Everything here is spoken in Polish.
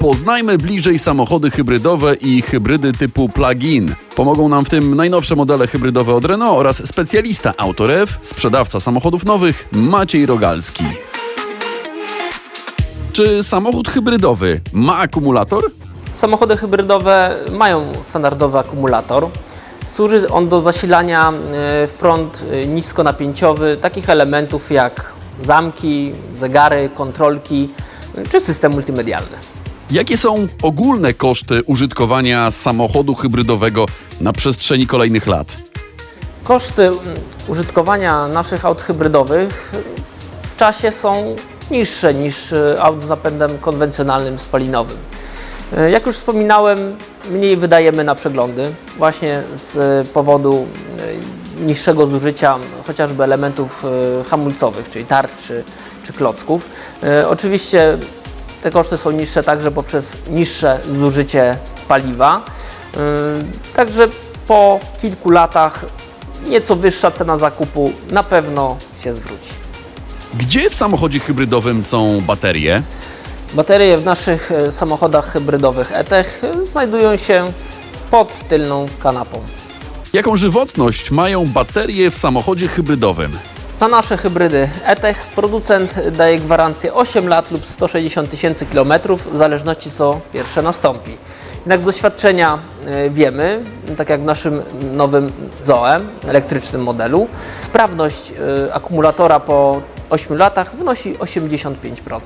Poznajmy bliżej samochody hybrydowe i hybrydy typu plug-in. Pomogą nam w tym najnowsze modele hybrydowe od Renault oraz specjalista Autorev, sprzedawca samochodów nowych Maciej Rogalski. Czy samochód hybrydowy ma akumulator? Samochody hybrydowe mają standardowy akumulator. Służy on do zasilania e, w prąd e, niskonapięciowy takich elementów jak zamki, zegary, kontrolki e, czy system multimedialny. Jakie są ogólne koszty użytkowania samochodu hybrydowego na przestrzeni kolejnych lat? Koszty mm, użytkowania naszych aut hybrydowych w czasie są niższe niż e, aut z napędem konwencjonalnym spalinowym. E, Jak już wspominałem, mniej wydajemy na przeglądy właśnie z e, powodu niższego zużycia chociażby elementów hamulcowych, czyli tarcz czy, klocków. Oczywiście te koszty są niższe także poprzez niższe zużycie paliwa. Yy, Także po kilku latach nieco wyższa cena zakupu na pewno się zwróci. Gdzie w samochodzie hybrydowym są baterie? Baterie w naszych e, samochodach hybrydowych ETECH e, znajdują się pod tylną kanapą. Jaką żywotność mają baterie w samochodzie hybrydowym? Na nasze hybrydy ETECH producent daje gwarancję 8 lat lub 160 tysięcy kilometrów, w zależności co pierwsze nastąpi. Jednak z doświadczenia e, wiemy, tak jak w naszym nowym ZOE, elektrycznym modelu, sprawność e, akumulatora po 8 latach wynosi 85%.